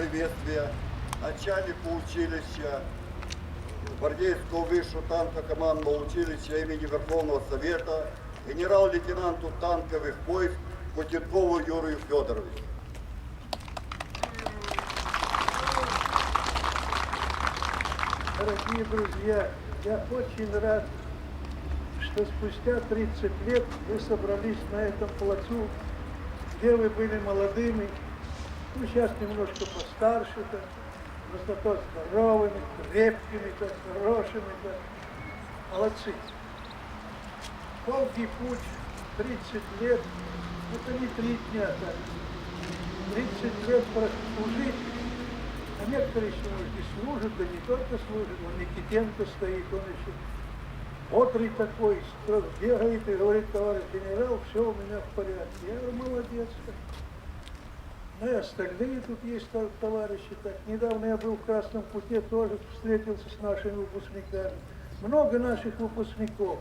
приветствия начальнику училища Гвардейского высшего танкокомандного училища имени Верховного Совета генерал-лейтенанту танковых войск Кутенкову Юрию Федоровичу. Дорогие друзья, я очень рад, что спустя 30 лет вы собрались на этом плацу, где вы были молодыми, ну сейчас немножко постарше, так, зато здоровыми, крепкими, так, хорошими, так. молодцы. Долгий путь, 30 лет, это не три дня так. 30 лет прослужить а некоторые и служат, да не только служат, он Никитенко стоит, он еще бодрый такой, бегает и говорит, товарищ генерал, все у меня в порядке. Я говорю, молодец. так. Ну и остальные тут есть то- товарищи. Так, недавно я был в Красном Куте, тоже встретился с нашими выпускниками. Много наших выпускников.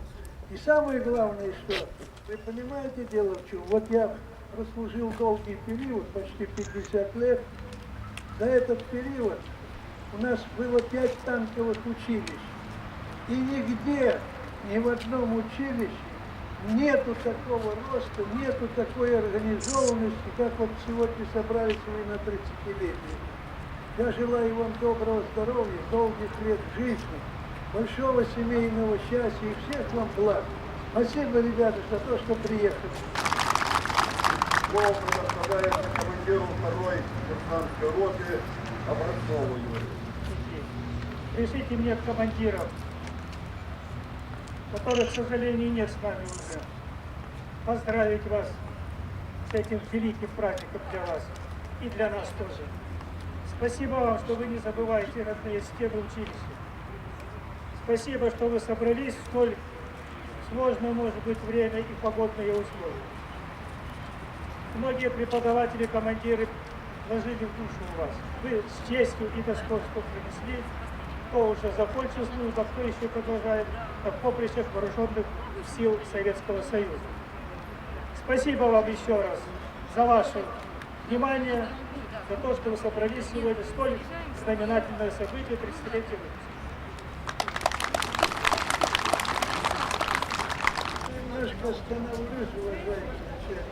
И самое главное, что, вы понимаете дело в чем? Вот я прослужил долгий период, почти 50 лет, за этот период у нас было пять танковых училищ. И нигде, ни в одном училище нету такого роста, нету такой организованности, как вот сегодня собрались вы на 30-летие. Я желаю вам доброго здоровья, долгих лет жизни, большого семейного счастья и всех вам благ. Спасибо, ребята, за то, что приехали. Слово предоставляется командиру второй сержантской роты Образцову Юрию. Пришлите мне командиров, которых, к сожалению, нет с нами уже. Поздравить вас с этим великим праздником для вас и для нас тоже. Спасибо вам, что вы не забываете родные стены училища. Спасибо, что вы собрались в столь сложное, может быть, время и погодные условия. Многие преподаватели, командиры вложили в душу у вас. Вы с честью и достоинством принесли, кто уже закончил службу, кто еще продолжает на поприщах вооруженных сил Советского Союза. Спасибо вам еще раз за ваше внимание, за то, что вы собрались сегодня столь знаменательное событие 30-летия выпуска. Немножко остановлюсь, начальник.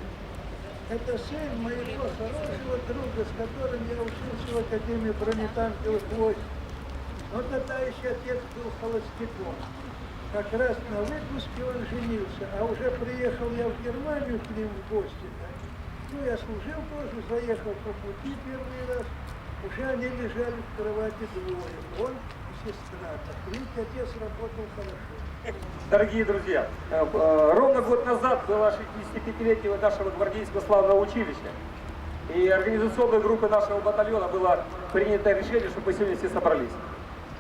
Это сын моего хорошего друга, с которым я учился в Академии бронетанковых войск. Но тогда отец был холостяком. Как раз на выпуске он женился, а уже приехал я в Германию к ним в гости. Ну, я служил тоже, заехал по пути первый раз. Уже они лежали в кровати двое, он и сестра. Так, видите, отец работал хорошо. Дорогие друзья, э, э, ровно год назад было 65-летие нашего гвардейского славного училища. И организационной группой нашего батальона было принято решение, чтобы мы сегодня все собрались.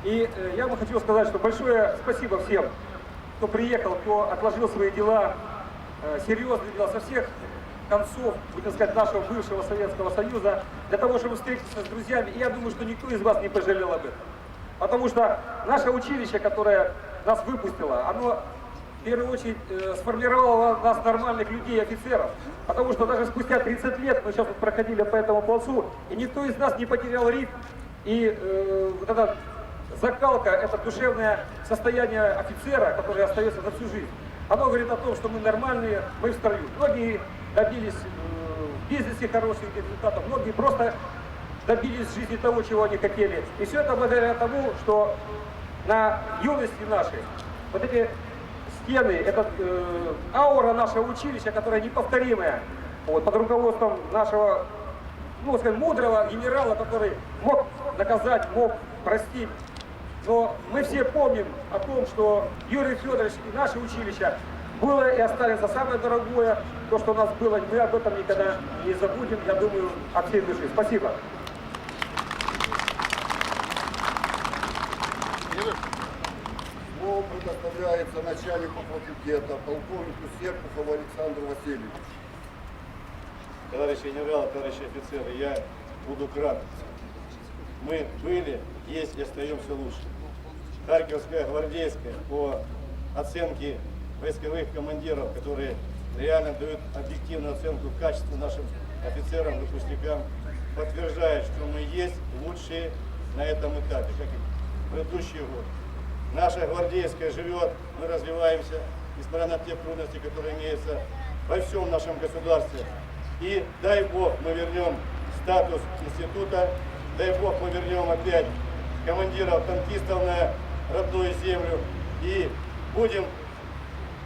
И э, я бы хочу сказать, что большое спасибо всем, кто приехал, кто отложил свои дела, э, серьезные дела со всех концов, будем сказать, нашего бывшего Советского Союза, для того, чтобы встретиться с друзьями. И я думаю, что никто из вас не пожалел об этом. Потому что наше училище, которое нас выпустило, оно в первую очередь э, сформировало нас нормальных людей, офицеров. Потому что даже спустя 30 лет мы сейчас вот проходили по этому плацу, и никто из нас не потерял ритм. И э, вот эта закалка, это душевное состояние офицера, которое остается на всю жизнь, оно говорит о том, что мы нормальные, мы в строю. Многие добились э, в бизнесе хороших результатов, многие просто добились жизни того, чего они хотели. И все это благодаря тому, что на юности нашей вот эти стены, это э, аура нашего училища, которая неповторимая, вот, под руководством нашего, ну, скажем, мудрого генерала, который мог наказать, мог простить. Но мы все помним о том, что Юрий Федорович и наше училище было и останется самое дорогое, то, что у нас было, мы об этом никогда не забудем, я думаю, от всей души. Спасибо. Слово предоставляется начальнику факультета, полковнику Серпухову Александру Васильевичу. Товарищ генерал, товарищи офицеры, я буду краток. Мы были, есть и остаемся лучше. Харьковская, гвардейская, по оценке войсковых командиров, которые реально дают объективную оценку качества нашим офицерам, выпускникам, подтверждает, что мы есть лучшие на этом этапе, как и предыдущие годы. Наша гвардейская живет, мы развиваемся, несмотря на те трудности, которые имеются во всем нашем государстве. И дай Бог мы вернем статус института, дай Бог мы вернем опять командиров танкистов на родную землю и будем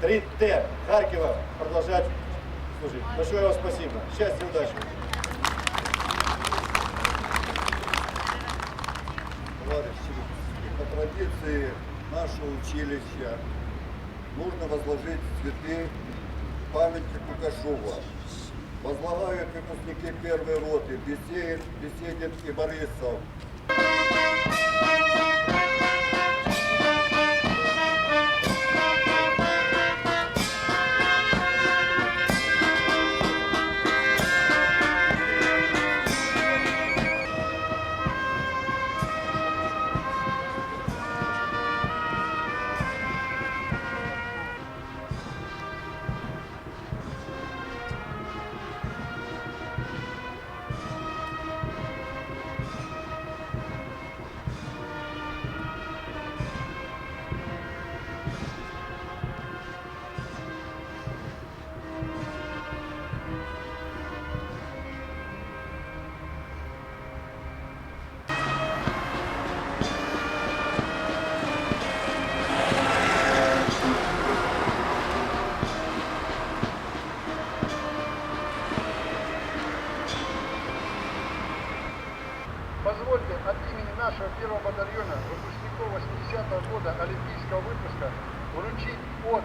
3Т Харькова продолжать служить. Большое вам спасибо. Счастья и удачи. Товарищи по традиции нашего училища нужно возложить цветы к памятнику Кашува. Возлагают выпускники первой роты Беседин, Беседин и Борисов. 1 батальона выпускников 80-го года олимпийского выпуска вручить от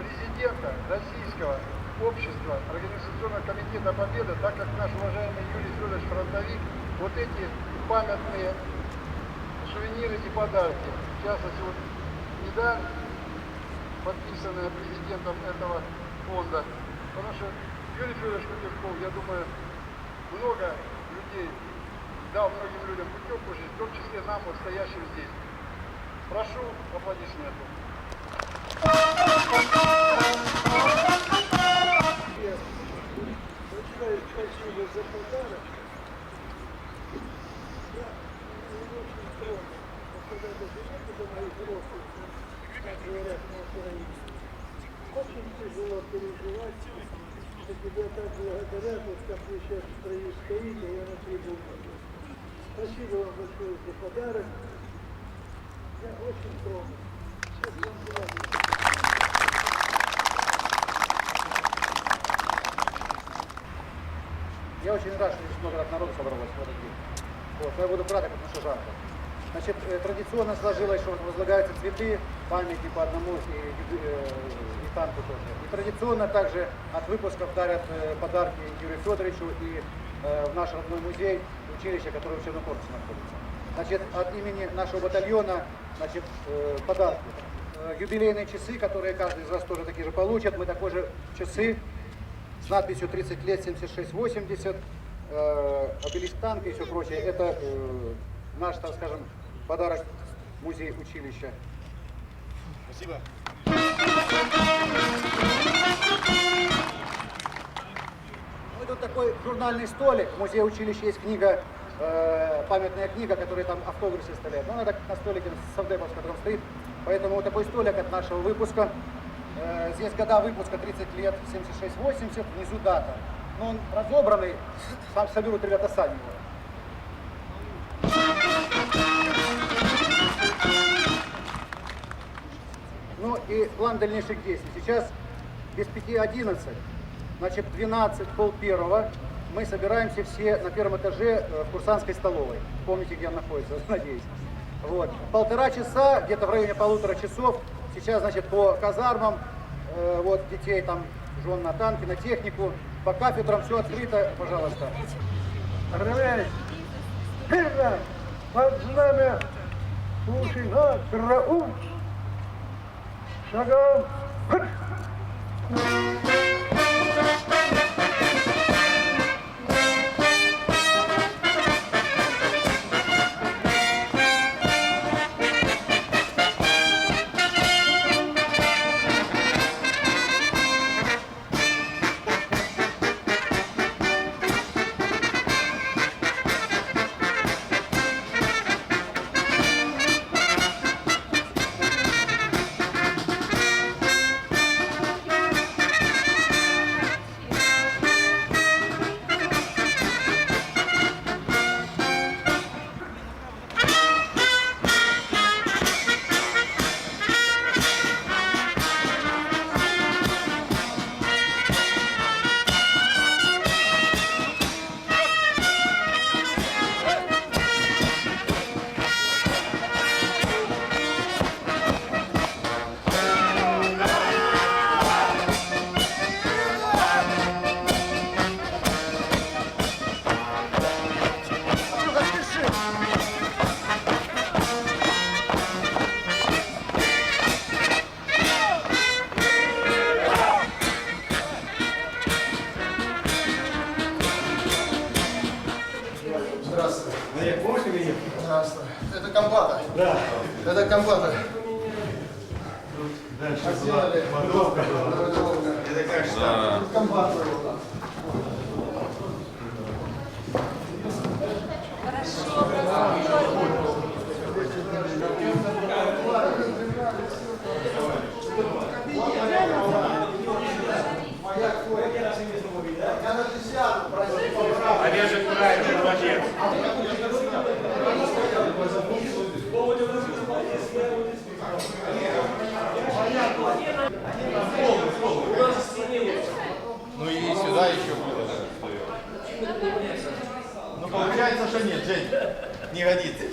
президента Российского общества Организационного комитета Победы, так как наш уважаемый Юрий Федорович Фронтовик, вот эти памятные сувениры и подарки, в частности, вот медаль, подписанная президентом этого фонда, потому что Юрий Федорович Кутерков, я думаю, много людей дал многим людям путевку жизнь, в том числе нам, вот стоящим здесь. Прошу аплодисментов. Очень тяжело переживать, что тебя так благодарят, вот как вы сейчас в строю стоите, я на трибуне. Спасибо вам большое за подарок. Я очень тронут. Я очень рад, что здесь много раз народу собралось в этот день. Вот, я буду краток, потому что жарко. Значит, э, традиционно сложилось, что возлагаются цветы, памятники по одному и, и, э, и танку тоже. И традиционно также от выпусков дарят э, подарки Юрию Федоровичу и э, в наш родной музей, училище, которое в Черногорске находится. Значит, от имени нашего батальона, значит, э, подарки. Э, юбилейные часы, которые каждый из вас тоже такие же получат. Мы такой же часы с надписью 30 лет 76-80, э, обелиск танка и все прочее. Это э, наш, так скажем, подарок музей училища. Спасибо. Ну, тут такой журнальный столик. В музее училища есть книга, э, памятная книга, которая там автографы составляет. Ну, она так на столике совдепов, с которым стоит. Поэтому вот такой столик от нашего выпуска. Э, здесь года выпуска 30 лет, 76-80, внизу дата. Но он разобранный, сам соберут ребята сами его. Ну и план дальнейших действий. Сейчас без 5.11, значит 12, пол первого, мы собираемся все на первом этаже э, в Курсанской столовой. Помните, где она находится, надеюсь. Вот. Полтора часа, где-то в районе полутора часов, сейчас, значит, по казармам, э, вот, детей там, жен на танки, на технику, по кафедрам все открыто, пожалуйста. Рвять! Мирно! Под знамя Пушина караул! Шагом! Да. Это комбата. А сделали. Это, конечно, комбат. Ну сюда еще было. Ну получается, что нет, Жень, не годится.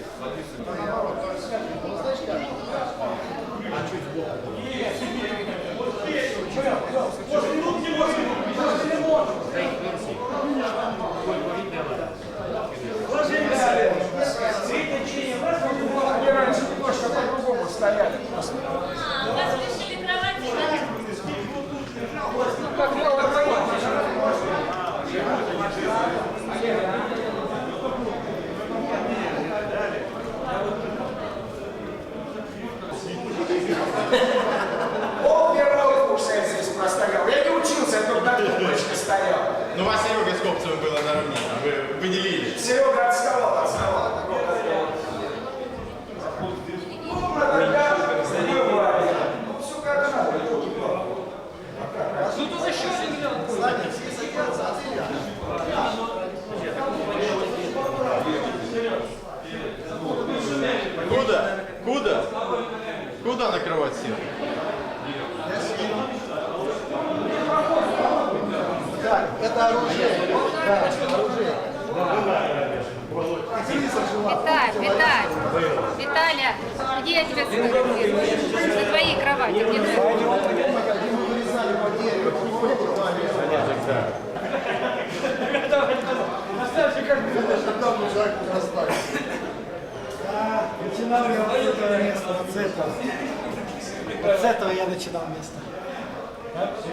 А, у вас решили кровати, да? Пол первого курса я здесь простоял. Я не учился, я только на тумбочке стоял. Ну вас Серега с Копцевым было наравне, вы выделили. Серега отставал, отставал. Ну, тогда бывает. Ну, все как надо, елки-палки. Ну, тут еще один Куда? Куда? Куда накрывать всех? Так, это оружие. Да, оружие. Виталь, Виталь, Виталя, где я тебя сфотографирую? На твоей кровати, где ты? Ему вырезали по дереву. Там уже расстались. Начинал я вот с этого места, вот с этого. Я начинал место.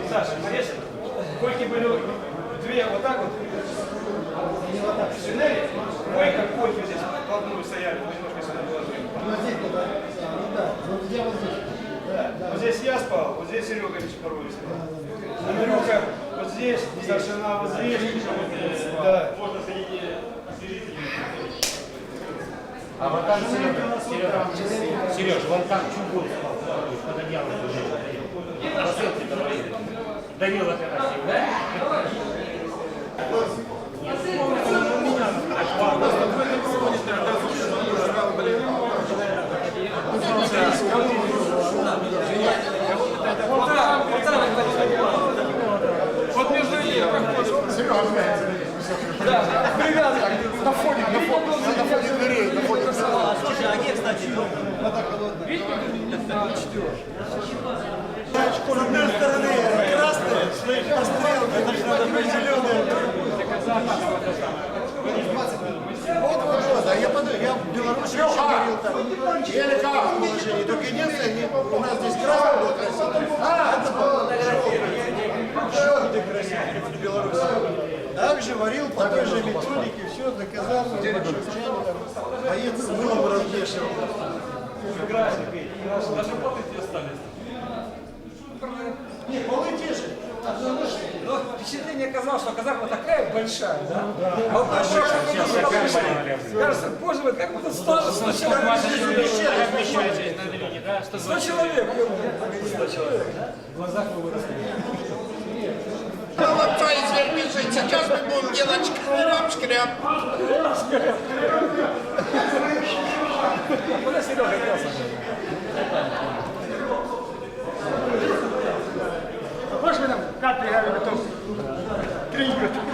Саша, смотришь, койки были две вот так вот, не вот так, шинели, койка, койки здесь вплотную стояли, мы немножко сюда положили. Ну, здесь, да, ну да, вот где вот здесь. Да. Вот здесь я спал, вот здесь Серега Чапарович спал. Андрюха вот здесь, старшина вот здесь. Да. А вот там Серега, Серега, Сереж, вон там чугун спал, под одеялом лежит. Посылки давай. Данила. Красивый, да? С одной стороны красные, пострелка, значит надо быть зеленые. Вот, вот, а я подумал, я в Беларуси еще говорил так. Великое положение. Только единственное, у нас здесь красный был красивый. А, это было желтый красивый в Беларуси. Также варил по той же методике, все, доказал, боец мылом развешивал. Не, полы те же. Но впечатление оказалось, что казахма такая большая, да? А вот на прошлом году сюда пришли. Кажется, боже мой, как будто 100, 100 человек. 100 человек, ё-моё, 100 человек. Молодца, извергните, сейчас мы будем делать шкряп-шкряп. Куда Серега делся? Можешь вы нам капли я готов? Тренькать.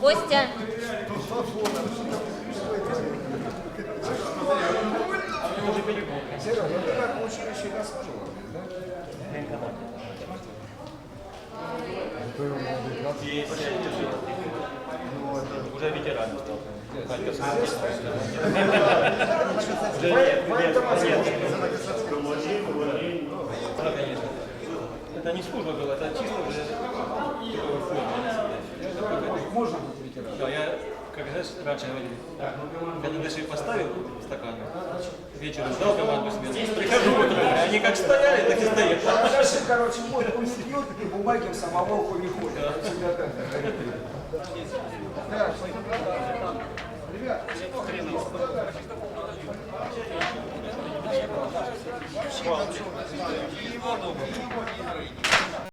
Костя. Уже ветеран стал. Это не служба была, это чисто уже форма. Можно ответить? Да, я, как знаешь, раньше говорил, ну, когда я себе поставил стакан, вечером сдал команду смену, прихожу они как стояли, так и стоят. Хорошо, короче, мой пусть пьет, и бумаги в самоволку не ходят. Да. Всегда так. Да. Ребят, Вообще, и воду, и воду, и